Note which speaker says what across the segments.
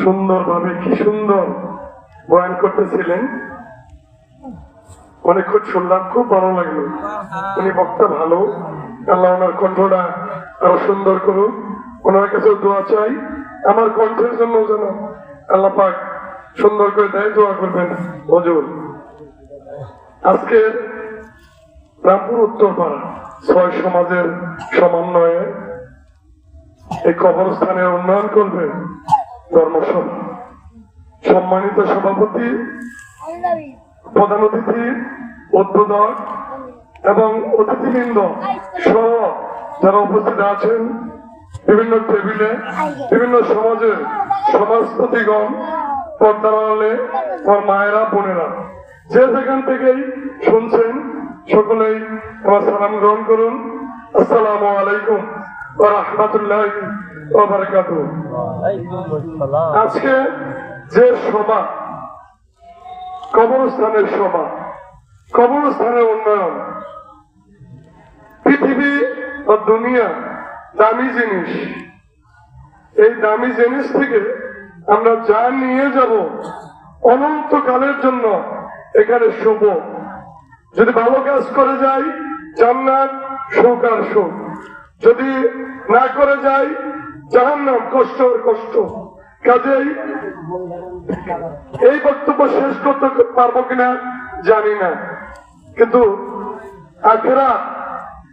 Speaker 1: সুন্দরভাবে কি সুন্দর বয়ান করতেছিলেন। অনেকক্ষণ শুনলাম খুব ভালো লাগল। উনি বক্তা ভালো। আল্লাহ ওনার কণ্ঠটা আরও সুন্দর করুন ওনার কাছে দোয়া চাই। আমার কণ্ঠের জন্য যেন আল্লাহ পাক সুন্দর করে দেয় দোয়া করবেন। হজুর, আজকের রামপুর উত্তরপাড়া ছয় সমাজের সমন্বয়ে এই কবরস্থানের উন্নয়ন করবে ধর্মসভা সম্মানিত সভাপতি, প্রধান অতিথি, উদ্বোধক এবং অতিথিবৃন্দ সহ যারা উপস্থিত আছেন, বিভিন্ন টেবিলে, বিভিন্ন সমাজের সমাজপতিগণ পর্দারালে আমার মায়েরা, বোনেরা, যে যেখান থেকেই শুনছেন, সকলেই আমার সালাম গ্রহণ করুন। আসসালামু আলাইকুম। আজকে যে সভা, কবরস্থানের সভা, কবরস্থানের উন্নয়ন, পৃথিবী ও দুনিয়া দামি জিনিস। এই দামি জিনিস থেকে আমরা যা নিয়ে যাব, অনন্তকালের জন্য এখানে শুভ। যদি ভালো কাজ করে যাই, জান্নাত সুখ আর সুখ। যদি না করে যাই, জাহান্নাম কষ্ট কষ্ট। কাজেই এই বক্তব্য শেষ করতে পারব কিনা জানি না। কিন্তু আখেরা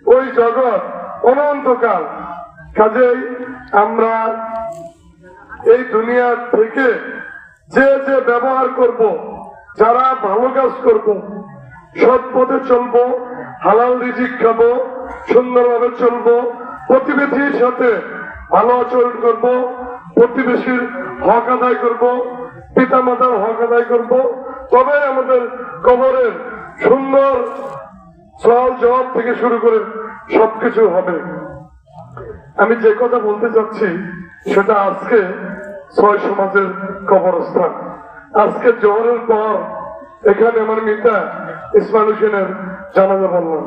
Speaker 1: ওই জগৎ অনন্তকাল। কাজেই আমরা এই দুনিয়া থেকে যে যে ব্যবহার করব, যারা ভালো কাজ করব, সৎ পথে চলবো, হালাল রিজিক খাব সুন্দরভাবে চলবো, প্রতিবেশীর সাথে ভালো আচরণ করব, প্রতিবেশীর হক আদায় করব পিতা মাতার হক আদায় করব। তবে আমাদের কবরের সুন্দর সওয়াল জবাব থেকে শুরু করে সবকিছু হবে। আমি যে কথা বলতে চাচ্ছি, সেটা আজকে ছয় সমাজের কবরস্থান। আজকে জোহরের পর এখানে আমার মিতা ইসমাইল হোসেনের জানাজা বললাম।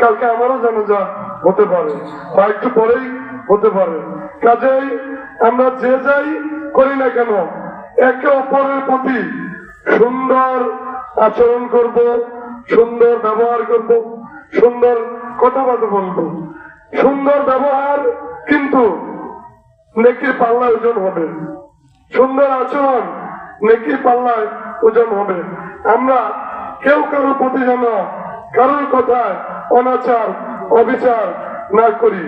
Speaker 1: কালকে আমারও জানাজা হতে পারে, বা একটু পরেই হতে পারে। কাজেই আমরা যে যাই করি না কেন, একে অপরের প্রতি সুন্দর আচরণ করব, সুন্দর ব্যবহার করব, সুন্দর কথাবার্তা বলব। সুন্দর ব্যবহার কিন্তু নেকির পাল্লায় ওজন হবে। সুন্দর আচরণ নেকির পাল্লায় ওজন হবে। আমরা কেউ কারোর প্রতি যেন কারোর কথায় অনাচার অবিচার না করি।